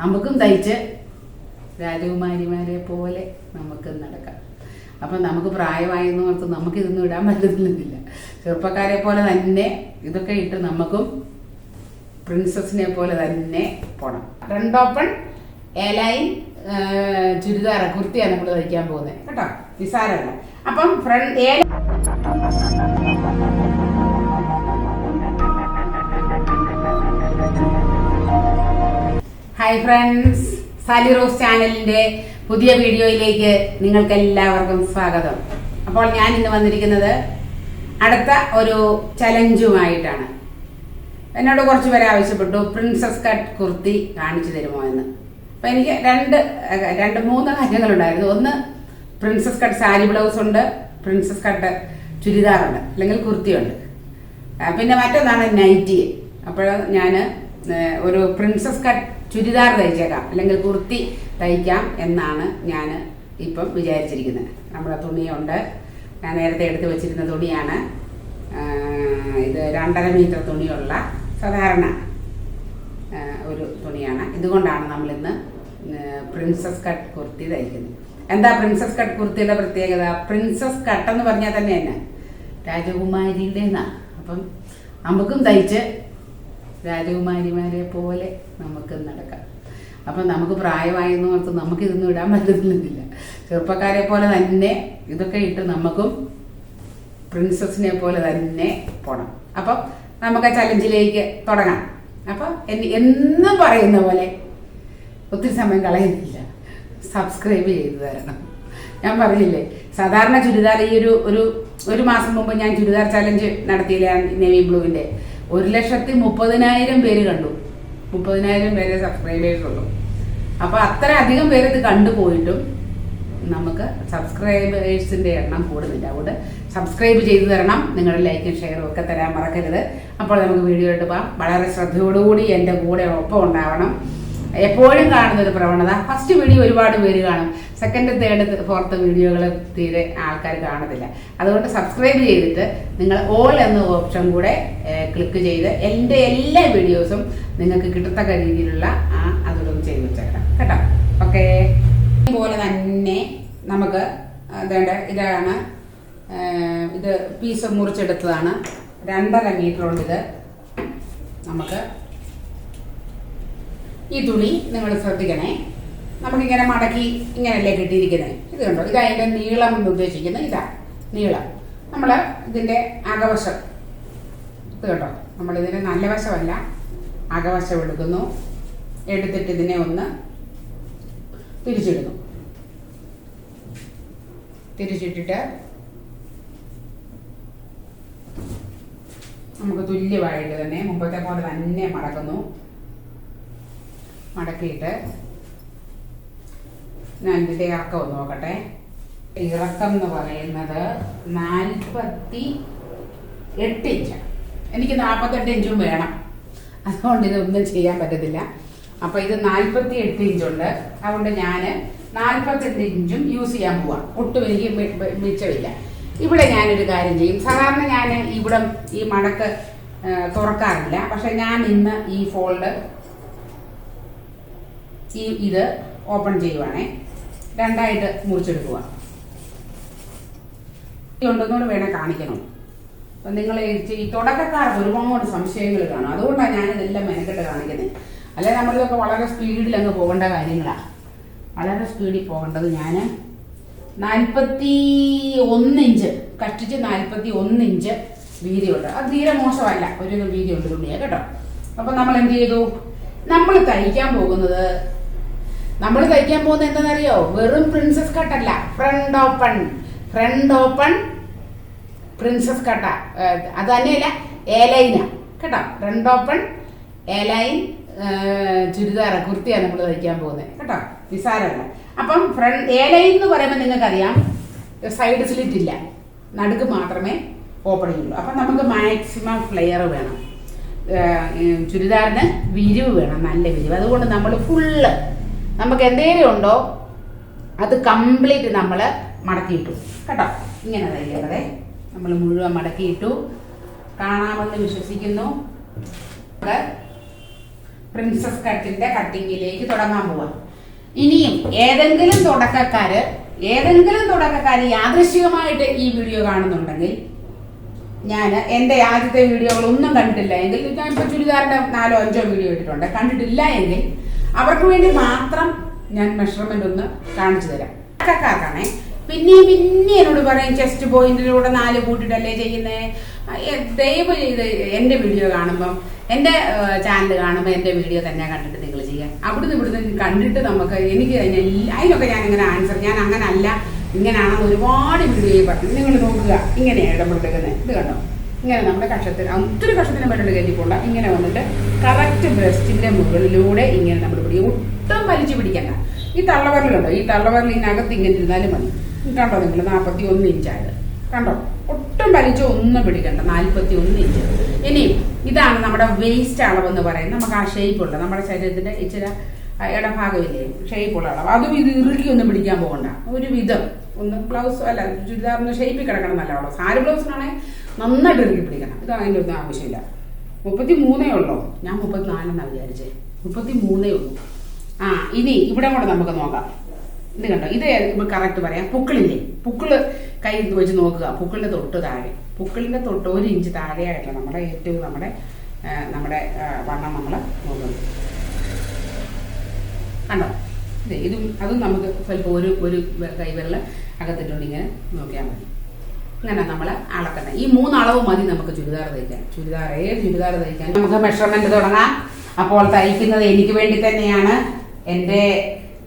നമുക്കും തയ്ച്ച് രാജകുമാരിമാരെ പോലെ നമുക്ക് നടക്കാം. അപ്പം നമുക്ക് പ്രായമായെന്ന് ഓർത്ത് നമുക്കിതൊന്നും ഇടാൻ പറ്റുന്നില്ല ചെറുപ്പക്കാരെ പോലെ തന്നെ ഇതൊക്കെ ഇട്ട് നമുക്കും പ്രിൻസസിനെ പോലെ തന്നെ പോണം. ഫ്രണ്ട് ഓപ്പൺ എലൈൻ ചുരിദാറ കുർത്തിയാണ് നമ്മൾ തയ്ക്കാൻ പോകുന്നത്. കേട്ടോ? നിസാരമല്ല. അപ്പം ഫ്രണ്ട് ഏല ഹായ് ഫ്രണ്ട്സ് സാലി റോസ് ചാനലിന്റെ പുതിയ വീഡിയോയിലേക്ക് നിങ്ങൾക്ക് എല്ലാവർക്കും സ്വാഗതം. അപ്പോൾ ഞാൻ ഇന്ന് വന്നിരിക്കുന്നത് അടുത്ത ഒരു ചലഞ്ചുമായിട്ടാണ് എന്നോട് കുറച്ച് പേര് ആവശ്യപ്പെട്ടു പ്രിൻസസ് കട്ട് കുർത്തി കാണിച്ചു തരുമോ എന്ന്? അപ്പം എനിക്ക് രണ്ട് രണ്ട് മൂന്ന് കാര്യങ്ങളുണ്ടായിരുന്നു. ഒന്ന് പ്രിൻസസ് കട്ട് സാരി ബ്ലൗസ് ഉണ്ട് പ്രിൻസസ് കട്ട് ചുരിദാറുണ്ട് അല്ലെങ്കിൽ കുർത്തിയുണ്ട് പിന്നെ മറ്റൊന്നാണ് നൈറ്റി അപ്പോൾ ഞാൻ ഒരു പ്രിൻസസ് കട്ട് ചുരിദാർ തയ്ച്ചേക്കാം അല്ലെങ്കിൽ കുർത്തി തയ്ക്കാം എന്നാണ് ഞാൻ ഇപ്പം വിചാരിച്ചിരിക്കുന്നത്. നമ്മുടെ തുണിയുണ്ട്. ഞാൻ നേരത്തെ എടുത്ത് വെച്ചിരുന്ന തുണിയാണ്. ഇത് രണ്ടര മീറ്റർ തുണിയുള്ള സാധാരണ ഒരു തുണിയാണ്. ഇതുകൊണ്ടാണ് നമ്മളിന്ന് പ്രിൻസസ് കട്ട് കുർത്തി തയ്ക്കുന്നത്. എന്താ പ്രിൻസസ് കട്ട് കുർത്തിയുടെ പ്രത്യേകത? പ്രിൻസസ് കട്ട് എന്ന് പറഞ്ഞാൽ തന്നെ തന്നെ രാജകുമാരിയുടെ എന്നാ അപ്പം നമുക്കും തയ്ച്ച് രാജകുമാരിമാരെ പോലെ നമുക്ക് നടക്കാം. അപ്പം നമുക്ക് പ്രായമായെന്ന് ഓർത്ത് നമുക്കിതൊന്നും ഇടാൻ പറ്റുന്നില്ല ചെറുപ്പക്കാരെ പോലെ തന്നെ ഇതൊക്കെ ഇട്ട് നമുക്കും പ്രിൻസസിനെ പോലെ തന്നെ പോണം. അപ്പം നമുക്ക് ആ ചലഞ്ചിലേക്ക് തുടങ്ങാം. അപ്പം എന്നും പറയുന്ന പോലെ ഒത്തിരി സമയം കളയുന്നില്ല. സബ്സ്ക്രൈബ് ചെയ്ത് തരണം. ഞാൻ പറഞ്ഞില്ലേ സാധാരണ ചുരിദാർ ഈ ഒരു ഒരു ഒരു മാസം മുമ്പ് ഞാൻ ചുരിദാർ ചലഞ്ച് നടത്തിയില്ല നേവി ബ്ലൂവിന്റെ. ഒരു ലക്ഷത്തി മുപ്പതിനായിരം പേര് കണ്ടു. മുപ്പതിനായിരം പേരെ സബ്സ്ക്രൈബേഴ്സ് ഉള്ളൂ. അപ്പോൾ അത്ര അധികം പേര് ഇത് കണ്ടുപോയിട്ടും നമുക്ക് സബ്സ്ക്രൈബേഴ്സിന്റെ എണ്ണം കൂടുന്നില്ല. അതുകൊണ്ട് സബ്സ്ക്രൈബ് ചെയ്തു തരണം. നിങ്ങളുടെ ലൈക്കും ഷെയറും ഒക്കെ തരാൻ മറക്കരുത്. അപ്പോൾ നമുക്ക് വീഡിയോ ഇട്ട് പോകാം. വളരെ ശ്രദ്ധയോടുകൂടി എന്റെ കൂടെ ഒപ്പം ഉണ്ടാവണം. എപ്പോഴും കാണുന്ന ഒരു പ്രവണത. ഫസ്റ്റ് വീഡിയോ ഒരുപാട് പേര് കാണും. സെക്കൻഡ് തേർഡ് ഫോർത്ത് വീഡിയോകൾ തീരെ ആൾക്കാർ കാണത്തില്ല. അതുകൊണ്ട് സബ്സ്ക്രൈബ് ചെയ്തിട്ട് നിങ്ങൾ ഓൾ എന്ന ഓപ്ഷൻ കൂടെ ക്ലിക്ക് ചെയ്ത് എന്റെ എല്ലാ വീഡിയോസും നിങ്ങൾക്ക് കിട്ടത്തക്ക രീതിയിലുള്ള ആ അതോടൊന്ന് ചെയ്ത് വെച്ചേക്കണം. കേട്ടോ? ഓക്കെ പോലെ തന്നെ നമുക്ക് അതേണ്ട ഇതാണ് ഇത് പീസ് മുറിച്ചെടുത്തതാണ്. രണ്ടര മീറ്റർ ഉണ്ട് ഇത്. നമുക്ക് ഈ തുണി നിങ്ങൾ ശ്രദ്ധിക്കണേ. നമുക്കിങ്ങനെ മടക്കി ഇങ്ങനെയല്ലേ കിട്ടിയിരിക്കുന്നത്? ഇത് കണ്ടോ? ഇത് അതിന്റെ നീളം എന്ന് ഉദ്ദേശിക്കുന്നത് ഇതാ നീളം. നമ്മൾ ഇതിന്റെ അകവശം. ഇത് കേട്ടോ നമ്മളിതിന്റെ നല്ല വശമല്ല അകവശം എടുക്കുന്നു. എടുത്തിട്ട് ഇതിനെ ഒന്ന് തിരിച്ചിടുന്നു. തിരിച്ചിട്ടിട്ട് നമുക്ക് തുല്യമായിട്ട് തന്നെ മുമ്പത്തെ പോലെ തന്നെ മടക്കുന്നു. മടക്കിയിട്ട് ഞാൻ ഇതിന്റെ ഇറക്കം ഒന്ന് നോക്കട്ടെ. ഇറക്കം എന്ന് പറയുന്നത് നാൽപ്പത്തി എട്ട് ഇഞ്ച്. എനിക്ക് നാൽപ്പത്തെട്ട് ഇഞ്ചും വേണം. അതുകൊണ്ട് ഇതൊന്നും ചെയ്യാൻ പറ്റത്തില്ല. അപ്പോൾ ഇത് നാൽപ്പത്തി എട്ട് ഇഞ്ചുണ്ട്. അതുകൊണ്ട് ഞാൻ നാൽപ്പത്തെട്ട് ഇഞ്ചും യൂസ് ചെയ്യാൻ പോവാം. ഒട്ടും എനിക്ക് മിച്ചമില്ല. ഇവിടെ ഞാനൊരു കാര്യം ചെയ്യും. സാധാരണ ഞാൻ ഇവിടെ ഈ മടക്ക് തുറക്കാറില്ല. പക്ഷെ ഞാൻ ഇന്ന് ഈ ഫോൾഡ് ഈ ഇത് ഓപ്പൺ ചെയ്യുവാണേ. രണ്ടായിട്ട് മുറിച്ചെടുക്കുക ഉണ്ടെന്നോട് വേണേൽ കാണിക്കണം. അപ്പം നിങ്ങൾ ഈ തുടക്കക്കാർക്ക് ഒരുപാട് സംശയങ്ങൾ കാണും. അതുകൊണ്ടാണ് ഞാൻ ഞാനിതെല്ലാം മെനക്കെട്ട് കാണിക്കുന്നത് അല്ലെ നമ്മളിതൊക്കെ വളരെ സ്പീഡിൽ അങ്ങ് പോകേണ്ട കാര്യങ്ങളാണ് വളരെ സ്പീഡിൽ പോകേണ്ടത് ഞാൻ നാൽപ്പത്തി ഒന്ന് ഇഞ്ച് കഷ്ടിച്ച് നാൽപ്പത്തി ഒന്ന് ഇഞ്ച് വീതിയുണ്ട്. അത് തീരെ മോശമല്ല. ഒരു വീതിയുണ്ട് തുണിയെ കേട്ടോ. അപ്പം നമ്മൾ എന്ത് ചെയ്തു? നമ്മൾ തയ്ക്കാൻ പോകുന്നത് നമ്മൾ തയ്ക്കാൻ പോകുന്നത് എന്താണെന്നറിയോ? വെറും princess കട്ടല്ല front open front open princess കട്ട അത് തന്നെയല്ല ഏലൈന കേട്ടോ? ഫ്രണ്ട് ഓപ്പൺ ഏലൈൻ ചുരിദാറ കുർത്തിയാണ് നമ്മൾ തയ്ക്കാൻ പോകുന്നത്. കേട്ടോ? നിസാരമല്ല അപ്പം ഫ്രണ്ട് ഏലൈൻ എന്ന് പറയുമ്പോൾ നിങ്ങൾക്കറിയാം സൈഡ് സ്ലിറ്റ് ഇല്ല. നടുക്ക് മാത്രമേ ഓപ്പണിംഗ് ഉള്ളൂ അപ്പം നമുക്ക് മാക്സിമം ഫ്ലെയർ വേണം. ചുരിദാറിന് വിരിവ് വേണം നല്ല വിരിവ്. അതുകൊണ്ട് നമ്മൾ ഫുള്ള് നമുക്ക് എന്തെങ്കിലും ഉണ്ടോ അത് കംപ്ലീറ്റ് നമ്മൾ മടക്കിയിട്ടു. കേട്ടോ? ഇങ്ങനെ തയ്ക്കേണ്ടതേ നമ്മൾ മുഴുവൻ മടക്കിയിട്ടു. കാണാമെന്ന് വിശ്വസിക്കുന്നു. നമ്മുടെ പ്രിൻസസ് കട്ടിന്റെ കട്ടിങ്ങിലേക്ക് തുടങ്ങാൻ പോവാം. ഇനിയും ഏതെങ്കിലും തുടക്കക്കാര് ഏതെങ്കിലും തുടക്കക്കാർ യാദൃശികമായിട്ട് ഈ വീഡിയോ കാണുന്നുണ്ടെങ്കിൽ ഞാൻ എന്റെ ആദ്യത്തെ വീഡിയോകളൊന്നും കണ്ടിട്ടില്ല എങ്കിൽ ഞാൻ ഇപ്പോൾ ചുരിദാറിന്റെ നാലോ അഞ്ചോ വീഡിയോ ഇട്ടിട്ടുണ്ട്. കണ്ടിട്ടില്ല എങ്കിൽ അവർക്ക് വേണ്ടി മാത്രം ഞാൻ മെഷർമെന്റ് ഒന്ന് കാണിച്ചു തരാം. തുടക്കക്കാർക്കാണേ പിന്നെയും പിന്നെ എന്നോട് പറയും ചെസ്റ്റ് പോയിന്റിലൂടെ നാല് കൂട്ടിട്ടല്ലേ ചെയ്യുന്നേ? ദയവ് ചെയ്ത് എന്റെ വീഡിയോ കാണുമ്പം എന്റെ ചാനൽ കാണുമ്പോൾ എന്റെ വീഡിയോ തന്നെ കണ്ടിട്ട് നിങ്ങൾ ചെയ്യാം അവിടുന്ന് ഇവിടുന്ന് കണ്ടിട്ട് നമുക്ക് എനിക്ക് അതിനൊക്കെ ഞാൻ ഇങ്ങനെ ആൻസർ ഞാൻ അങ്ങനെ അല്ല ഇങ്ങനെയാണെന്ന് ഒരുപാട് വീഡിയോ പറഞ്ഞു. നിങ്ങൾ നോക്കുക ഇങ്ങനെയാണ് ഇടപെട്ടിരിക്കുന്നത് ഇത് കണ്ടോ? ഇങ്ങനെ നമ്മുടെ കഷത്തിന് ഒത്തിരി കക്ഷത്തിന് മേലുള്ള കയറ്റിക്കൊള്ള ഇങ്ങനെ വന്നിട്ട് കറക്റ്റ് ബ്രസ്റ്റിന്റെ മുകളിലൂടെ ഇങ്ങനെ നമ്മൾ പിടിക്കും. ഒട്ടും വലിച്ചു പിടിക്കണ്ട. ഈ തള്ളവരലുണ്ടോ? ഈ തള്ളവരൽ ഇതിനകത്ത് ഇങ്ങനെ ഇരുന്നാലും മതി. കണ്ടോ നിങ്ങൾ? നാൽപ്പത്തി ഒന്ന് ഇഞ്ചായത് കണ്ടോ? ഒട്ടും വലിച്ചോ ഒന്നും പിടിക്കണ്ട. നാൽപ്പത്തി ഒന്ന് ഇഞ്ച് ഇനി ഇതാണ് നമ്മുടെ വേസ്റ്റ് അളവെന്ന് പറയുന്നത്. നമുക്ക് ആ ഷേപ്പുള്ള നമ്മുടെ ശരീരത്തിന്റെ ഇച്ചിരി ഇടഭാഗമില്ലേ? ഷേപ്പുള്ള അളവ്. അതും ഇത് ഇറുക്കി ഒന്നും പിടിക്കാൻ പോകണ്ട. ഒരു വിധം ഒന്ന് ബ്ലൗസ് അല്ല ചുരിദാറിന് ഷേപ്പിൽ കിടക്കണം നല്ല അളവ് സാരി ബ്ലൗസിനാണെങ്കിൽ നന്നായിട്ട് ഇറുക്കി പിടിക്കണം. ഇത് അതിന്റെ ഒന്നും ആവശ്യമില്ല. മുപ്പത്തി മൂന്നേ ഉള്ളൂ? ഞാൻ മുപ്പത്തിനാലെന്നാണ് വിചാരിച്ചത് മുപ്പത്തി മൂന്നേ ഉള്ളൂ. ആ ഇനി ഇവിടെ കൂടെ നമുക്ക് നോക്കാം. ഇത് കണ്ടോ? ഇത് കറക്റ്റ് പറയാം. പുക്കിളില്ലേ? പുക്കിൾ കൈ വെച്ച് നോക്കുക. പുക്കിളിന്റെ തൊട്ട് താഴെ. പുക്കിളിന്റെ തൊട്ട് ഒരു ഇഞ്ച് താഴെയായിട്ടാണ് നമ്മുടെ ഏറ്റവും നമ്മുടെ നമ്മുടെ വണ്ണം നമ്മൾ നോക്കുന്നത് കണ്ടോ? ഇതും അതും നമുക്ക് ചിലപ്പോൾ ഒരു ഒരു കൈവിരൽ അകത്തിട്ടുണ്ട്. നോക്കിയാൽ മതി. ഇങ്ങനെ നമ്മൾ അളക്കണം ഈ മൂന്ന് അളവ് മതി നമുക്ക് ചുരിദാർ തയ്ക്കാൻ. ചുരിദാർ ഏത് ചുരിദാർ തയ്ക്കാൻ. നമുക്ക് മെഷർമെന്റ് തുടങ്ങാം. അപ്പോൾ തയ്ക്കുന്നത് എനിക്ക് വേണ്ടി തന്നെയാണ്. എന്റെ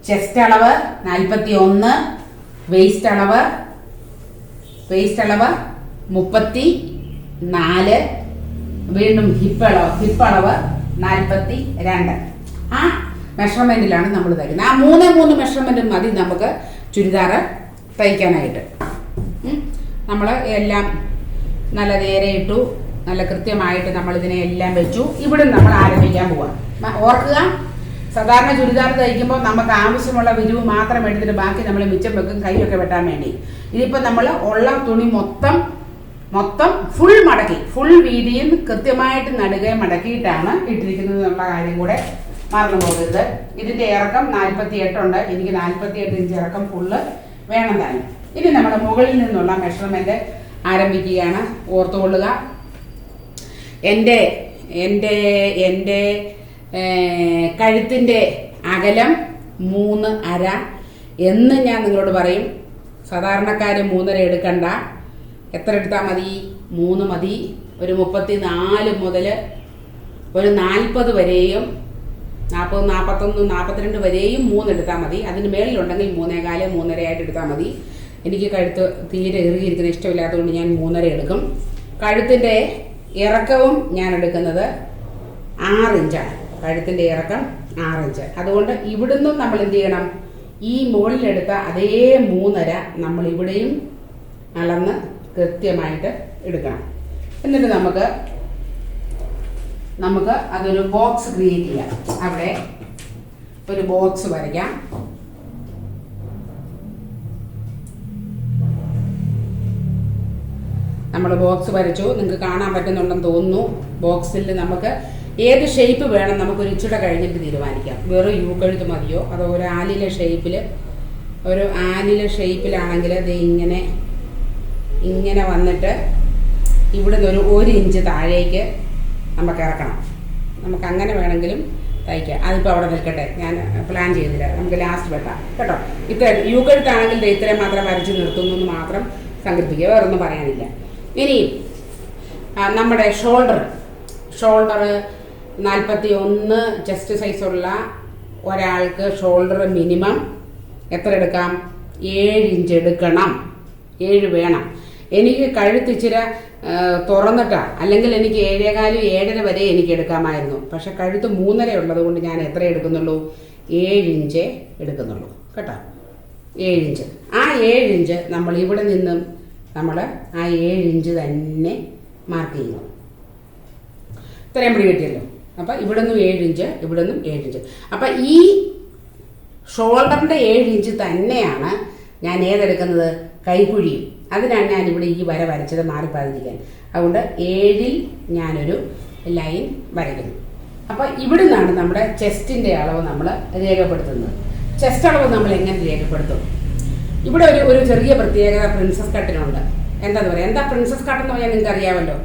ചെസ്റ്റ് അളവ് നാൽപ്പത്തി ഒന്ന് വേസ്റ്റ് അളവ് വേസ്റ്റ് അളവ് മുപ്പത്തി നാല് വീണ്ടും ഹിപ്പ് അളവ് ഹിപ്പ് അളവ് നാൽപ്പത്തി രണ്ട് ആ മെഷർമെന്റിലാണ് നമ്മൾ തയ്ക്കുന്നത്. ആ മൂന്ന് മൂന്ന് മെഷർമെന്റ് മതി നമുക്ക് ചുരിദാർ തയ്ക്കാനായിട്ട്. നമ്മൾ എല്ലാം നല്ല നേരെ ഇട്ടു നല്ല കൃത്യമായിട്ട് നമ്മൾ ഇതിനെ എല്ലാം വെച്ചു. ഇവിടെ നമ്മൾ ആരംഭിക്കാൻ പോവാം. ഓർക്കുക സാധാരണ ചുരിദാർ തയ്ക്കുമ്പോൾ നമുക്ക് ആവശ്യമുള്ള വിരിവ് മാത്രം എടുത്തിട്ട് ബാക്കി നമ്മൾ മിച്ചം വെക്കും കൈയൊക്കെ വെട്ടാൻ വേണ്ടി. ഇതിപ്പോൾ നമ്മൾ ഉള്ള തുണി മൊത്തം മൊത്തം ഫുൾ മടക്കി ഫുൾ വീതിയും കൃത്യമായിട്ട് നടുക മടക്കിയിട്ടാണ് ഇട്ടിരിക്കുന്നത് എന്നുള്ള കാര്യം കൂടെ മറന്നു പോകരുത്. ഇതിന്റെ ഇറക്കം നാൽപ്പത്തി എട്ടുണ്ട് എനിക്ക് നാൽപ്പത്തി എട്ട് ഇഞ്ച് ഇറക്കം ഫുള്ള് വേണം തന്നെ. ഇനി നമ്മുടെ മുകളിൽ നിന്നുള്ള മെഷർമെന്റ് ആരംഭിക്കുകയാണ്. ഓർത്തുകൊള്ളുക. എന്റെ എന്റെ എന്റെ കഴുത്തിന്റെ അകലം മൂന്ന് അര എന്ന് ഞാൻ നിങ്ങളോട് പറയും. സാധാരണക്കാർ മൂന്നര എടുക്കണ്ട. എത്ര എടുത്താൽ മതി? മൂന്ന് മതി. ഒരു മുപ്പത്തി നാല് മുതൽ ഒരു നാൽപ്പത് വരെയും നാൽപ്പത് നാൽപ്പത്തൊന്ന് നാൽപ്പത്തിരണ്ട് വരെയും മൂന്ന് എടുത്താൽ മതി. അതിന് മേളിലുണ്ടെങ്കിൽ മൂന്നേകാൽ മൂന്നരയായിട്ട് എടുത്താൽ മതി. എനിക്ക് കഴുത്ത് തീരെ ഇറുകിയിരിക്കുന്ന ഇഷ്ടമില്ലാത്തതുകൊണ്ട് ഞാൻ മൂന്നര എടുക്കും. കഴുത്തിന്റെ ഇറക്കവും ഞാൻ എടുക്കുന്നത് ആറിഞ്ചാണ് കഴുത്തിന്റെ ഇറക്കം ആറിഞ്ച് അതുകൊണ്ട് ഇവിടുന്നും നമ്മൾ എന്ത് ചെയ്യണം? ഈ മുകളിലെടുത്ത അതേ മൂന്നര നമ്മൾ ഇവിടെയും അളന്ന് കൃത്യമായിട്ട് എടുക്കണം. എന്നിട്ട് നമുക്ക് നമുക്ക് അതൊരു ബോക്സ് ക്രിയേറ്റ് ചെയ്യാം. അവിടെ ഒരു ബോക്സ് വരയ്ക്കാം. നമ്മൾ ബോക്സ് വരച്ചു. നിങ്ങൾക്ക് കാണാൻ പറ്റുന്നുണ്ടെന്ന് തോന്നുന്നു. ബോക്സിൽ നമുക്ക് ഏത് ഷേപ്പ് വേണം നമുക്ക് ഒരു ഇച്ചിടെ കഴിഞ്ഞിട്ട് തീരുമാനിക്കാം. വെറും യു കഴുത്ത് മതിയോ? അതോ ഒരു ആലിലെ ഷേപ്പിൽ ഒരു ആലിലെ ഷേപ്പിലാണെങ്കിൽ അത് ഇങ്ങനെ ഇങ്ങനെ വന്നിട്ട് ഇവിടുന്ന് ഒരു ഒരു ഇഞ്ച് താഴേക്ക് നമുക്ക് ഇറക്കണം. നമുക്ക് അങ്ങനെ വേണമെങ്കിലും തയ്ക്കാം. അതിപ്പോൾ അവിടെ നിൽക്കട്ടെ. ഞാൻ പ്ലാൻ ചെയ്തില്ല. നമുക്ക് ലാസ്റ്റ് വെട്ടാം കേട്ടോ? ഇത്ര യു കഴുത്താണെങ്കിൽ ദേ ഇത്രയും മാത്രം വരച്ച് നിർത്തുന്നു മാത്രം സങ്കല്പിക്കുക. വേറൊന്നും പറയാനില്ല. ഇനി ആ, നമ്മുടെ ഷോൾഡർ. ഷോൾഡർ നാൽപ്പത്തി ഒന്ന് ചെസ്റ്റ് സൈസുള്ള ഒരാൾക്ക് ഷോൾഡർ മിനിമം എത്ര എടുക്കാം? ഏഴ് ഇഞ്ച് എടുക്കണം. ഏഴ് വേണം. എനിക്ക് കഴുത്ത് ഇച്ചിരി തുറന്നിട്ടാ. അല്ലെങ്കിൽ എനിക്ക് ഏഴേകാലും ഏഴര വരെ എനിക്ക് എടുക്കാമായിരുന്നു. പക്ഷെ കഴുത്ത് മൂന്നര ഉള്ളത് കൊണ്ട് ഞാൻ എത്ര എടുക്കുന്നുള്ളൂ? ഏഴ് ഇഞ്ച് എടുക്കുന്നുള്ളൂ. കേട്ടോ? ഏഴ് ഇഞ്ച്. ആ ഏഴ് ഇഞ്ച് നമ്മൾ ഇവിടെ നിന്നും നമ്മൾ ആ ഏഴ് ഇഞ്ച് തന്നെ മാർക്ക് ചെയ്യുന്നു. ഇത്രയും പിടി കിട്ടിയല്ലോ. അപ്പം ഇവിടെ നിന്നും ഏഴ് ഇഞ്ച് ഇവിടെ നിന്നും ഏഴ് ഇഞ്ച്. അപ്പം ഈ ഷോൾഡറിന്റെ ഏഴ് ഇഞ്ച് തന്നെയാണ് ഞാൻ ഏതെടുക്കുന്നത്? കൈക്കുഴിയും അതിനാണ് ഞാൻ ഇവിടെ ഈ വര വരച്ചത് മാറിപ്പാതിരിക്കാൻ അതുകൊണ്ട് ഏഴിൽ ഞാനൊരു ലൈൻ വരയ്ക്കുന്നു. അപ്പൊ ഇവിടുന്നാണ് നമ്മുടെ ചെസ്റ്റിന്റെ അളവ് നമ്മൾ രേഖപ്പെടുത്തുന്നത്. ചെസ്റ്റ് അളവ് നമ്മൾ എങ്ങനെ രേഖപ്പെടുത്തും? ഇവിടെ ഒരു ഒരു ചെറിയ പ്രത്യേകത പ്രിൻസസ് കട്ടിനുണ്ട് എന്താന്ന് പറയാ? എന്താ പ്രിൻസസ് കട്ട് എന്ന് പറഞ്ഞാൽ നിങ്ങൾക്ക് അറിയാമല്ലോ?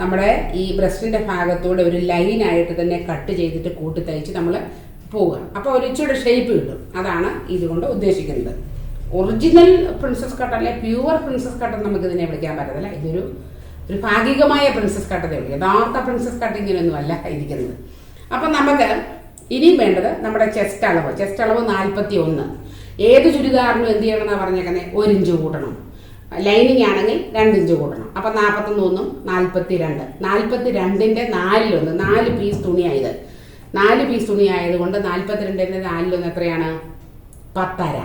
നമ്മുടെ ഈ ബ്രസ്റ്റിന്റെ ഭാഗത്തൂടെ ഒരു ലൈനായിട്ട് തന്നെ കട്ട് ചെയ്തിട്ട് കൂട്ടി തയ്ച്ച് നമ്മൾ പോവുക. അപ്പോൾ ഒരു ഇച്ചിരി ഷേപ്പ് കിട്ടും. അതാണ് ഇതുകൊണ്ട് ഉദ്ദേശിക്കുന്നത്. ഒറിജിനൽ പ്രിൻസസ് കട്ട് അല്ലെ പ്യുവർ പ്രിൻസസ് കട്ട് നമുക്ക് ഇതിനെ വിളിക്കാൻ പറ്റത്തില്ല. ഇതൊരു ഒരു ഭാഗികമായ പ്രിൻസസ് കട്ട് വിളിക്കും യഥാർത്ഥ പ്രിൻസസ് കട്ട് ഇങ്ങനെയൊന്നും അല്ല ഇരിക്കുന്നത്. അപ്പം നമുക്ക് ഇനിയും വേണ്ടത് നമ്മുടെ ചെസ്റ്റ് അളവ്. ചെസ്റ്റ് അളവ് നാൽപ്പത്തി ഒന്ന് ഏത് ചുരിദാറിനും എന്ത് ചെയ്യണം ചെയ്യണമെന്നാണ് പറഞ്ഞേക്കുന്നത് ഒരു ഇഞ്ച് കൂട്ടണം. ലൈനിങ് ആണെങ്കിൽ രണ്ട് ഇഞ്ച് കൂട്ടണം. അപ്പം നാൽപ്പത്തൊന്നും നാൽപ്പത്തി രണ്ട് നാൽപ്പത്തി രണ്ടിന്റെ നാലിലൊന്ന് നാല് പീസ് തുണിയായത്. നാല് പീസ് തുണി ആയതുകൊണ്ട് നാൽപ്പത്തിരണ്ടിന്റെ നാലിലൊന്ന് എത്രയാണ്? പത്തര.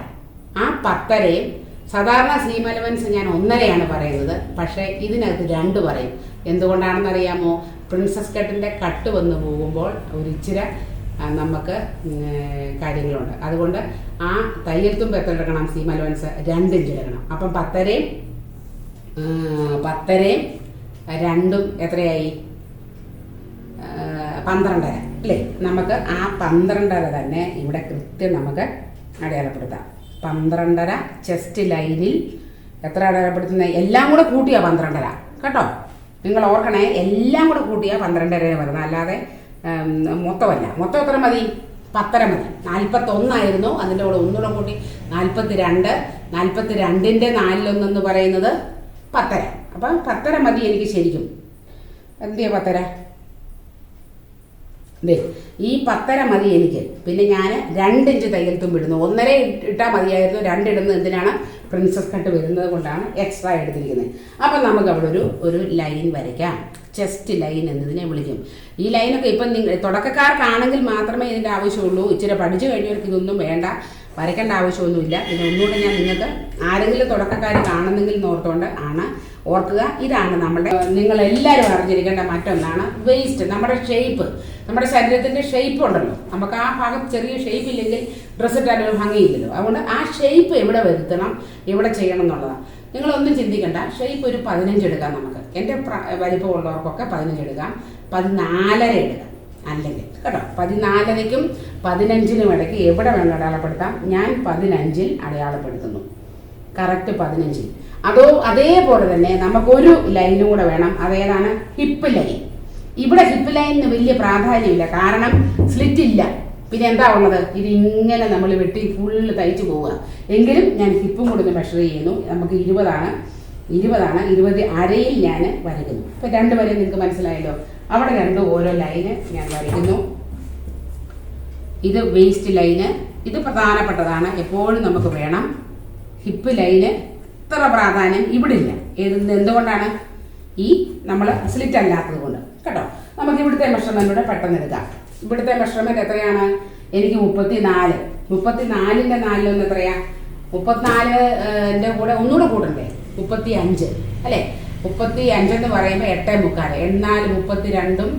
ആ പത്തരയും സാധാരണ സീം അലവൻസ് ഞാൻ ഒന്നരയാണ് പറയുന്നത്. പക്ഷേ ഇതിനകത്ത് രണ്ട് പറയും. എന്തുകൊണ്ടാണെന്ന് അറിയാമോ പ്രിൻസസ് കട്ടിന്റെ കട്ട് വന്ന് പോകുമ്പോൾ ഒരു ഇച്ചിരി നമുക്ക് കാര്യങ്ങളുണ്ട്. അതുകൊണ്ട് ആ തയ്യൽ തുമ്പ് എത്ര എടുക്കണം സീം അലവൻസ് രണ്ട് ഇഞ്ച് എടുക്കണം അപ്പം പത്തരയും പത്തരയും രണ്ടും എത്രയായി? പന്ത്രണ്ടര. അല്ലേ? നമുക്ക് ആ പന്ത്രണ്ടര തന്നെ ഇവിടെ കൃത്യം നമുക്ക് അടയാളപ്പെടുത്താം. പന്ത്രണ്ടര ചെസ്റ്റ് ലൈനിൽ എത്ര അടയാളപ്പെടുത്തുന്നത് എല്ലാം കൂടെ കൂട്ടിയാ പന്ത്രണ്ടര. കേട്ടോ? നിങ്ങൾ ഓർക്കണേ എല്ലാം കൂടെ കൂട്ടിയാ പന്ത്രണ്ടര വരുന്നത്. അല്ലാതെ മൊത്തമല്ല മൊത്തം എത്ര മതി? പത്തര മതി. നാൽപ്പത്തൊന്നായിരുന്നു അതിന്റെ കൂടെ ഒന്നുകൂടെ കൂട്ടി നാൽപ്പത്തി രണ്ട് നാൽപ്പത്തി രണ്ടിന്റെ നാലിലൊന്നെന്ന് പറയുന്നത് പത്തര. അപ്പം പത്തര മതി എനിക്ക് ശരിക്കും. എന്തിയാ പത്തര? ദേ ഈ പത്തര മതി എനിക്ക്. പിന്നെ ഞാൻ രണ്ടിഞ്ച് തയ്യൽ തുമ്പിടുന്നു ഒന്നര ഇട്ടാൽ മതിയായിരുന്നു. രണ്ടിടുന്നത് എന്തിനാണ്? പ്രിൻസസ് കട്ട് വരുന്നത് കൊണ്ടാണ് എക്സ്ട്രാ എടുത്തിരിക്കുന്നത്. അപ്പം നമുക്ക് അവിടെ ഒരു ഒരു ലൈൻ വരയ്ക്കാം. ചെസ്റ്റ് ലൈൻ എന്നതിനെ വിളിക്കും. ഈ ലൈനൊക്കെ ഇപ്പം നിങ്ങൾ തുടക്കക്കാർക്കാണെങ്കിൽ മാത്രമേ ഇതിന്റെ ആവശ്യമുള്ളൂ. ഇച്ചിരി പഠിച്ചു കഴിഞ്ഞവർക്ക് ഇതൊന്നും വേണ്ട. വരയ്ക്കേണ്ട ആവശ്യമൊന്നുമില്ല. പിന്നെ ഒന്നുകൂടെ ഞാൻ നിങ്ങൾക്ക് ആരെങ്കിലും തുടക്കക്കാർ കാണുന്നെങ്കിൽ ഓർത്തുകൊണ്ട് ആണ്. ഓർക്കുക ഇതാണ് നമ്മുടെ നിങ്ങൾ എല്ലാവരും അറിഞ്ഞിരിക്കേണ്ട മറ്റൊന്നാണ് വേസ്റ്റ് നമ്മുടെ ഷേപ്പ് നമ്മുടെ ശരീരത്തിന്റെ ഷേപ്പ് ഉണ്ടല്ലോ. നമുക്ക് ആ ഭാഗം ചെറിയ ഷേപ്പ് ഇല്ലെങ്കിൽ ഡ്രസ്സ് ഇട്ടാലും ഭംഗിയില്ലല്ലോ. അതുകൊണ്ട് ആ ഷേപ്പ് എവിടെ വരുത്തണം എവിടെ ചെയ്യണം എന്നുള്ളതാണ്. നിങ്ങളൊന്നും ചിന്തിക്കണ്ട. ഷേപ്പ് ഒരു പതിനഞ്ച് എടുക്കാം നമുക്ക്. എന്റെ വലിപ്പമുള്ളവർക്കൊക്കെ പതിനഞ്ച് എടുക്കാം. പതിനാലര എടുക്കാം. അല്ലെങ്കിൽ. കേട്ടോ? പതിനാലരയ്ക്കും പതിനഞ്ചിനും ഇടയ്ക്ക് എവിടെ വേണം അടയാളപ്പെടുത്താം? ഞാൻ പതിനഞ്ചിൽ അടയാളപ്പെടുത്തുന്നു. കറക്റ്റ് പതിനഞ്ചിൽ. അതോ അതേപോലെ തന്നെ നമുക്കൊരു ലൈനും കൂടെ വേണം. അതേതാണ്? Hip line. ഇവിടെ ഹിപ്പ് ലൈനിന് വലിയ പ്രാധാന്യമില്ല. കാരണം സ്ലിറ്റ് ഇല്ല. പിന്നെ എന്താ ഉള്ളത്? ഇത് ഇങ്ങനെ നമ്മൾ വെട്ടി ഫുള്ള് തയ്ച്ചു പോവുക. എങ്കിലും ഞാൻ ഹിപ്പും കൂടെ ഒന്ന് മെഷർ ചെയ്യുന്നു. നമുക്ക് ഇരുപതാണ്. ഇരുപതാണ്. ഇരുപത് അരയിൽ ഞാൻ വരയ്ക്കുന്നു. ഇപ്പം രണ്ട് വരെ നിങ്ങൾക്ക് മനസ്സിലായല്ലോ. അവിടെ രണ്ട് ഓരോ ലൈന് ഞാൻ വരയ്ക്കുന്നു. ഇത് വേസ്റ്റ് ലൈന് ഇത് പ്രധാനപ്പെട്ടതാണ്. എപ്പോഴും നമുക്ക് വേണം. ഹിപ്പ് ലൈന് ഇത്ര പ്രാധാന്യം ഇവിടെ ഇല്ല. ഏത് എന്തുകൊണ്ടാണ്? ഈ നമ്മൾ സ്ലിറ്റ് അല്ലാത്തത് കൊണ്ട്. കേട്ടോ? നമുക്ക് ഇവിടുത്തെ മെഷർമെന്റൂടെ പെട്ടെന്ന് എടുക്കാം. ഇവിടുത്തെ മെഷർമെന്റ് എത്രയാണ്? എനിക്ക് മുപ്പത്തി നാല് മുപ്പത്തി നാലിന്റെ നാലിലൊന്ന് എത്രയാ? മുപ്പത്തിനാല് എന്റെ കൂടെ ഒന്നുകൂടെ കൂട്ടണ്ടേ? മുപ്പത്തി അഞ്ച് അല്ലേ? മുപ്പത്തി അഞ്ചെന്ന് പറയുമ്പോൾ എട്ടേ മുക്കാൽ എന്നാൽ മുപ്പത്തി രണ്ടും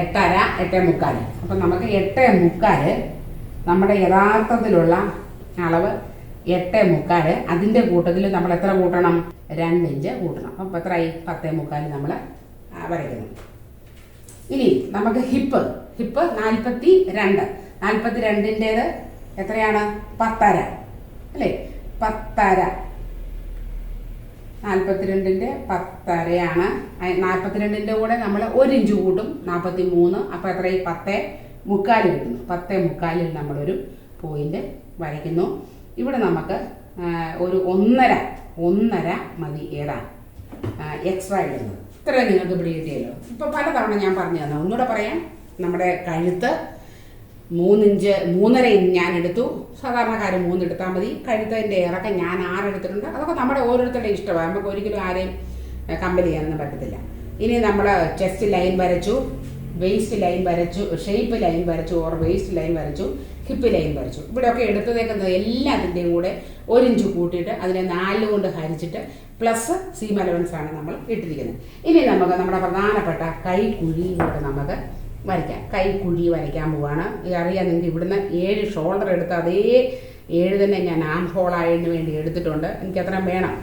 എട്ടര എട്ടേ മുക്കാൽ അപ്പം നമുക്ക് എട്ടേ മുക്കാൽ നമ്മുടെ യഥാർത്ഥത്തിലുള്ള അളവ് എട്ടേ മുക്കാൽ അതിന്റെ കൂട്ടത്തിൽ നമ്മൾ എത്ര കൂട്ടണം? രണ്ട് ഇഞ്ച് കൂട്ടണം. അപ്പം എത്രയായി പത്തേ മുക്കാൽ നമ്മൾ വരയ്ക്കുന്നു. ഇനി നമുക്ക് ഹിപ്പ്. ഹിപ്പ് നാൽപ്പത്തി രണ്ട് നാൽപ്പത്തി രണ്ടിന്റേത് എത്രയാണ്? പത്തര. അല്ലേ? പത്തര. നാൽപ്പത്തിരണ്ടിന്റെ പത്തരയാണ്. നാൽപ്പത്തിരണ്ടിന്റെ കൂടെ നമ്മൾ ഒരു ഇഞ്ച് കൂട്ടും. നാൽപ്പത്തി മൂന്ന് അപ്പോൾ ഈ പത്ത് മുക്കാൽ കിട്ടുന്നു. പത്ത് മുക്കാലിൽ നമ്മളൊരു പോയിന്റ് വരയ്ക്കുന്നു. ഇവിടെ നമുക്ക് ഒരു ഒന്നര ഒന്നര മതി ഏതാ എക്സ്ട്രാ ഇടുന്നത്. ഇത്രയും നിങ്ങൾക്ക് ഇവിടെ കിട്ടിയല്ലോ. ഇപ്പോൾ പലതവണ ഞാൻ പറഞ്ഞു തന്നെ. ഒന്നുകൂടെ പറയാം. നമ്മുടെ കഴുത്ത് മൂന്നിഞ്ച് മൂന്നര ഇഞ്ച് ഞാൻ എടുത്തു സാധാരണക്കാർ മൂന്ന് എടുത്താൽ മതി. കഴുത്തതിന്റെ ഇറക്കം ഞാൻ ആറെടുത്തിട്ടുണ്ട്. അതൊക്കെ നമ്മുടെ ഓരോരുത്തരുടെ ഇഷ്ടമാണ്. നമുക്ക് ഒരിക്കലും ആരെയും കമ്പനി ചെയ്യാനൊന്നും പറ്റത്തില്ല. ഇനി നമ്മൾ ചെസ്റ്റ് ലൈൻ വരച്ചു വേസ്റ്റ് ലൈൻ വരച്ചു ഷേപ്പ് ലൈൻ വരച്ചു ഓർ വേസ്റ്റ് ലൈൻ വരച്ചു ഹിപ്പ് ലൈൻ വരച്ചു. ഇവിടെയൊക്കെ എടുത്തതേക്കുന്നത് എല്ലാത്തിന്റെയും കൂടെ ഒരു ഇഞ്ച് കൂട്ടിയിട്ട് അതിനെ നാല് കൊണ്ട് ഹരിച്ചിട്ട് പ്ലസ് സീം അലവൻസ് ആണ് നമ്മൾ ഇട്ടിരിക്കുന്നത്. ഇനി നമുക്ക് നമ്മുടെ പ്രധാനപ്പെട്ട കൈക്കുഴിയിലൂടെ നമുക്ക് വരയ്ക്കാം. കൈ കൈക്കുഴി വരയ്ക്കാൻ പോവാണ്. അറിയാം നിങ്ങൾക്ക് ഇവിടുന്ന് ഏഴ് ഷോൾഡർ എടുത്ത് അതേ ഏഴ് തന്നെ ഞാൻ ആം ഹോളായതിന് വേണ്ടി എടുത്തിട്ടുണ്ട്. എനിക്ക് അത്രയും വേണം.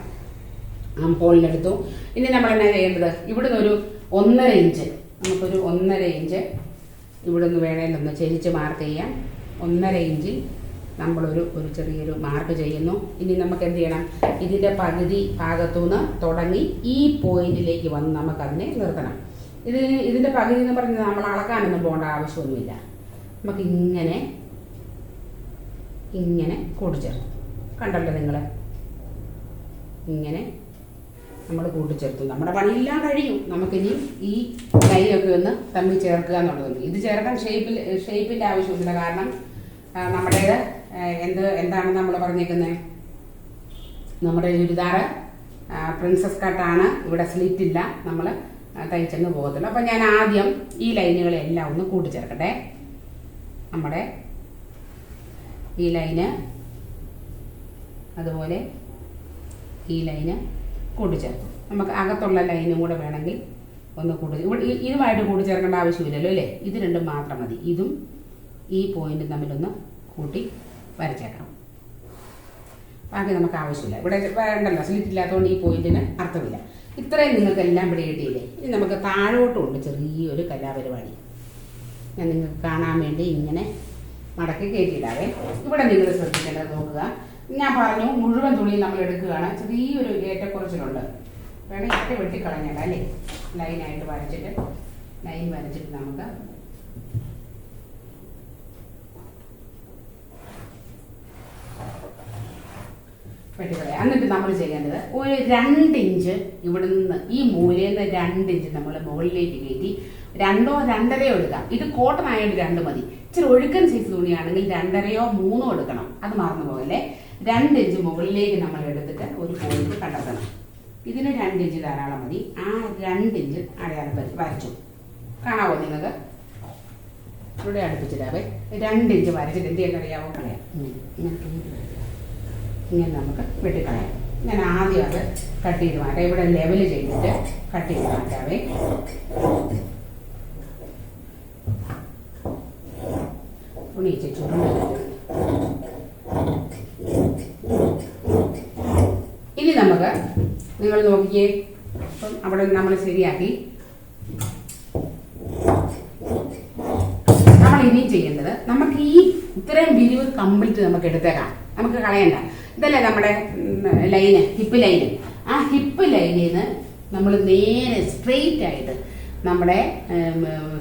ആം ഹോളിനെടുത്തു ഇനി നമ്മൾ എന്നാ ചെയ്യേണ്ടത്? ഇവിടുന്ന് ഒരു ഒന്നര ഇഞ്ച് നമുക്കൊരു ഒന്നര ഇഞ്ച് ഇവിടെ നിന്ന് വേണേൽ ഒന്ന് ചെരിച്ച് മാർക്ക് ചെയ്യാം. ഒന്നര ഇഞ്ചിൽ നമ്മളൊരു ഒരു ചെറിയൊരു മാർക്ക് ചെയ്യുന്നു. ഇനി നമുക്ക് എന്ത് ചെയ്യണം? ഇതിന്റെ പകുതി ഭാഗത്തുനിന്ന് തുടങ്ങി ഈ പോയിന്റിലേക്ക് വന്ന് നമുക്കതിനെ നിർത്തണം. ഇത് ഇതിന്റെ പകുതി എന്ന് പറഞ്ഞാൽ നമ്മൾ അളക്കാനൊന്നും പോകേണ്ട ആവശ്യമൊന്നുമില്ല. നമുക്ക് ഇങ്ങനെ ഇങ്ങനെ കൂട്ടിച്ചേർത്തു. കണ്ടല്ലോ നിങ്ങൾ ഇങ്ങനെ നമ്മൾ കൂട്ടിച്ചേർത്തു. നമ്മുടെ പണിയെല്ലാം കഴിയും. നമുക്കിനി ഈ കൈയൊക്കെ ഒന്ന് തമ്മിൽ ചേർക്കുക എന്നുള്ളത് ഇത് ചേർക്കാൻ ഷേപ്പിൽ ഷേപ്പിന്റെ ആവശ്യമൊന്നുമില്ല. കാരണം നമ്മുടേത് എന്ത് എന്താണ് നമ്മൾ പറഞ്ഞേക്കുന്നത് നമ്മുടെ ചുരിദാറ് പ്രിൻസസ് കട്ടാണ്. ഇവിടെ സ്ലിറ്റില്ല. നമ്മൾ തയ്ച്ചങ്ങ് പോകത്തുള്ളൂ. അപ്പം ഞാൻ ആദ്യം ഈ ലൈനുകളെല്ലാം ഒന്ന് കൂട്ടിച്ചേർക്കട്ടെ. നമ്മുടെ ഈ ലൈന് അതുപോലെ ഈ ലൈന് കൂട്ടിച്ചേർക്കും. നമുക്ക് അകത്തുള്ള ലൈനും കൂടെ വേണമെങ്കിൽ ഒന്ന് ഈ- ഇതുമായിട്ട് കൂട്ടിച്ചേർക്കേണ്ട ആവശ്യമില്ലല്ലോ അല്ലേ? ഇത് രണ്ടും മാത്രം മതി. ഇതും ഈ പോയിന്റും തമ്മിലൊന്ന് കൂട്ടി വരച്ചേക്കണം. ബാക്കി നമുക്ക് ആവശ്യമില്ല. ഇവിടെ വേണ്ടല്ലോ സ്ലിറ്റ് ഇല്ലാത്തതുകൊണ്ട് ഈ പോയിന്റിന് അർത്ഥമില്ല. ഇത്രയും നിങ്ങൾക്ക് എല്ലാം ഇവിടെ കിട്ടിയില്ലേ? ഇനി നമുക്ക് താഴോട്ടുമുണ്ട് ചെറിയൊരു കലാപരിപാടി. ഞാൻ നിങ്ങൾക്ക് കാണാൻ വേണ്ടി ഇങ്ങനെ മടക്കി കയറ്റിയിടാവേ. ഇവിടെ നിങ്ങൾ ശ്രദ്ധിക്കേണ്ടത് നോക്കുക. ഞാൻ പറഞ്ഞു മുഴുവൻ തുണി നമ്മൾ എടുക്കുകയാണ്. ചെറിയൊരു ഏറ്റക്കുറച്ചിലുണ്ട്. വേണേൽ ഏറ്റ വെട്ടിക്കളഞ്ഞേണ്ട അല്ലേ? ലൈനായിട്ട് വരച്ചിട്ട് ലൈൻ വരച്ചിട്ട് നമുക്ക് വെട്ടിക്കളയാം എന്നിട്ട് നമ്മൾ ചെയ്യേണ്ടത് ഒരു രണ്ട് ഇഞ്ച് ഇവിടെ നിന്ന് ഈ മൂലയിൽ നിന്ന് രണ്ട് ഇഞ്ച് നമ്മൾ മുകളിലേക്ക് കയറ്റി രണ്ടോ രണ്ടരയോ എടുക്കാം. ഇത് കോട്ടൺ ആയിട്ട് രണ്ട് മതി. ഇച്ചിരി ഒഴുക്കൻ സൈസ് തുണിയാണെങ്കിൽ രണ്ടരയോ മൂന്നോ എടുക്കണം. അത് മറന്നു പോകല്ലേ രണ്ട് ഇഞ്ച് മുകളിലേക്ക് നമ്മൾ എടുത്തിട്ട് ഒരു പോയിന്റ് കണ്ടെത്തണം. ഇതിന് രണ്ട് ഇഞ്ച് ധാരാളം മതി. ആ രണ്ട് ഇഞ്ച് അടയാളം വര- വരച്ചു. കാണാവോ നിങ്ങൾക്ക്? ഇവിടെ അടുപ്പിച്ചിട്ടാവേ രണ്ട് ഇഞ്ച് വരച്ചിട്ട് എന്ത് ചെയ്യാൻ അറിയാവോ കളയാം ഇങ്ങനെ നമുക്ക് വെട്ടിക്കളയാം. ഞാൻ ആദ്യം അത് കട്ട് ചെയ്ത് മാറ്റാം. ഇവിടെ ലെവൽ ചെയ്തിട്ട് കട്ട് ചെയ്ത് മാറ്റാവേ. ഇനി നമുക്ക് നിങ്ങൾ നോക്കിയേ അപ്പം അവിടെ നമ്മൾ ശരിയാക്കി. നമ്മൾ ഇനിയും ചെയ്യേണ്ടത് നമുക്ക് ഈ ഇത്രയും വിരിവ് കംപ്ലീറ്റ് നമുക്ക് എടുത്തേക്കാം. നമുക്ക് കളയണ്ട. ഇതല്ലേ നമ്മുടെ ലൈന് ഹിപ്പ് ലൈന്. ആ ഹിപ്പ് ലൈനിൽ നിന്ന് നമ്മൾ നേരെ സ്ട്രെയിറ്റ് ആയിട്ട് നമ്മുടെ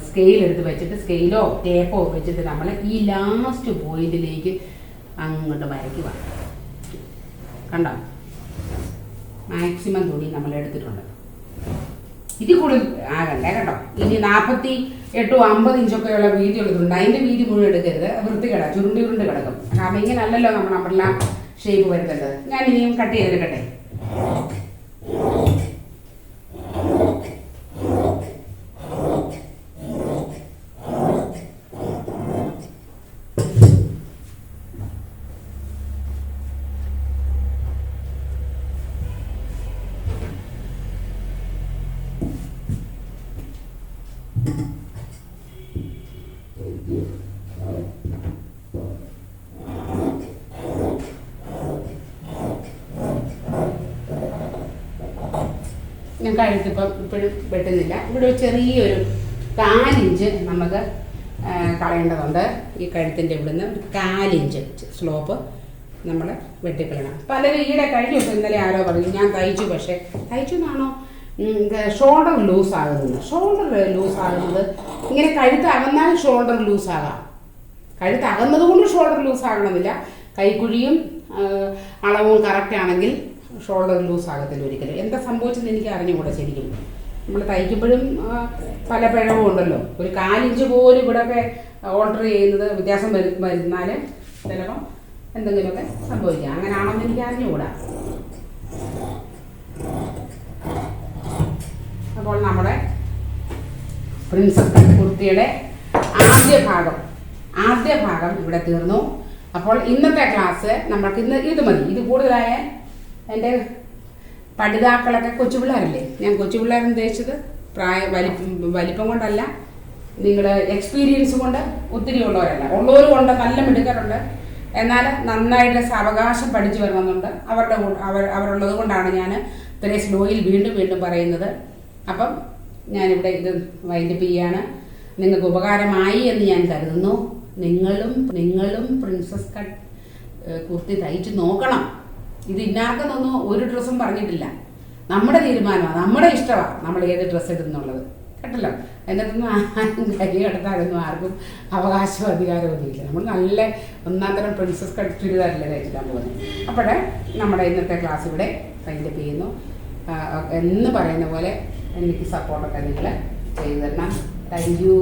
സ്കെയിൽ എടുത്ത് വെച്ചിട്ട് സ്കെയിലോ ടേപ്പോ വെച്ചിട്ട് നമ്മൾ ഈ ലാസ്റ്റ് പോയിന്റിലേക്ക് അങ്ങോട്ട് വരയ്ക്കുക. കണ്ടോ? മാക്സിമം തുണി നമ്മൾ എടുത്തിട്ടുണ്ട്. ഇതിൽ കൂടുതൽ ആകണ്ടേ കേട്ടോ. ഇനി നാൽപ്പത്തി എട്ടോ അമ്പത് ഇഞ്ചൊക്കെയുള്ള വീതി ഉള്ളതുണ്ട് അതിന്റെ വീതി മുഴുവൻ എടുക്കരുത്. വൃത്തി വൃത്തികേടാ. ചുരുണ്ടി ഉരുണ്ട് കിടക്കും. കാരണം ഇങ്ങനല്ലല്ലോ നമ്മൾ അമ്പർല ഷേപ്പ് വരുത്തേണ്ടത് ഞാൻ ഇനിയും കട്ട് ചെയ്തെടുക്കട്ടെ? ഞാൻ കഴുത്തിപ്പം ഇപ്പോഴും വെട്ടുന്നില്ല. ഇവിടെ ചെറിയൊരു കാലിഞ്ച് നമുക്ക് കളയേണ്ടതുണ്ട്. ഈ കഴുത്തിന്റെ ഇവിടുന്ന് കാലിഞ്ച് സ്ലോപ്പ് നമ്മൾ വെട്ടിക്കളയണം. പലരും ഈടെ കഴിഞ്ഞു ഇന്നലെ ആരോ പറഞ്ഞു ഞാൻ തയ്ച്ചു പക്ഷേ തയ്ച്ചു എന്നാണോ? ഷോൾഡർ ലൂസ് ആകുന്നത്. ഷോൾഡർ ലൂസ് ആകുന്നത് ഇങ്ങനെ കഴുത്ത് അകന്നാൽ ഷോൾഡർ ലൂസ് ആകാം. കഴുത്ത് അകന്നത് കൊണ്ട് ഷോൾഡർ ലൂസ് ആകണമെന്നില്ല കൈക്കുഴിയും അളവും കറക്റ്റ് ആണെങ്കിൽ ഷോൾഡർ ലൂസ് ആകത്തില്ല ഒരിക്കലും. എന്താ സംഭവിച്ചെന്ന് എനിക്ക് അറിഞ്ഞുകൂടെ ശരിക്കും. നമ്മൾ തയ്ക്കുമ്പോഴും പല പിഴവും ഉണ്ടല്ലോ. ഒരു കാലിഞ്ച് പോലും ഇവിടെയൊക്കെ ഓൾട്ടർ ചെയ്യുന്നത് വ്യത്യാസം വരു വരുന്നാൽ ചിലപ്പം എന്തെങ്കിലുമൊക്കെ സംഭവിക്കാം. അങ്ങനെയാണെന്ന് എനിക്ക് അറിഞ്ഞുകൂടാ. അപ്പോൾ നമ്മുടെ പ്രിൻസസ് കുർത്തിയുടെ ആദ്യ ഭാഗം ആദ്യ ഭാഗം ഇവിടെ തീർന്നു. അപ്പോൾ ഇന്നത്തെ ക്ലാസ് നമ്മൾക്ക് ഇന്ന് ഇത് മതി. ഇത് കൂടുതലായ എന്റെ പഠിതാക്കളൊക്കെ കൊച്ചു പിള്ളേരല്ലേ ഞാൻ കൊച്ചു പിള്ളേരെന്ന് ഉദ്ദേശിച്ചത് പ്രായ വലിപ്പം വലിപ്പം കൊണ്ടല്ല. നിങ്ങൾ എക്സ്പീരിയൻസ് കൊണ്ട് ഒത്തിരി ഉള്ളവരല്ല. ഉള്ളവരും ഉണ്ട് നല്ല മിടുക്കാറുണ്ട് എന്നാൽ നന്നായിട്ട് സാവകാശം പഠിച്ചു വരണമെന്നുണ്ട്. അവരുടെ അവർ അവരുള്ളത് കൊണ്ടാണ് ഞാൻ ഇത്രയും സ്ലോയിൽ വീണ്ടും വീണ്ടും പറയുന്നത്. അപ്പം ഞാനിവിടെ ഇത് വൈൻഡപ്പ് ചെയ്യാണ്. നിങ്ങൾക്ക് ഉപകാരമായി എന്ന് ഞാൻ കരുതുന്നു. നിങ്ങളും നിങ്ങളും പ്രിൻസസ് കട്ട് കുർത്തി തയ്ച്ചു നോക്കണം. ഇത് ഇന്നാർക്കെന്നൊന്നും ഒരു ഡ്രസ്സും പറഞ്ഞിട്ടില്ല. നമ്മുടെ തീരുമാനമാണ് നമ്മുടെ ഇഷ്ടമാണ് നമ്മൾ ഏത് ഡ്രസ്സ് ഇടുന്നുള്ളത്. കേട്ടല്ലോ? അതിനകത്തൊന്നും ആരും കരി കടത്താനൊന്നും ആർക്കും അവകാശവും അധികാരവും ഒന്നുമില്ല. നമ്മൾ നല്ല ഒന്നാം തരം പ്രിൻസസ് കട്ട് ചുരിദാറില്ല തയ്ച്ചിട്ടാണ് പോകുന്നത്. അപ്പോഴേ നമ്മുടെ ഇന്നത്തെ ക്ലാസ് ഇവിടെ വൈൻഡപ്പ് ചെയ്യുന്നു. എന്ന് പറയുന്ന പോലെ എനിക്ക് സപ്പോർട്ടൊക്കെ നിങ്ങൾ ചെയ്തു തരണം. Thank you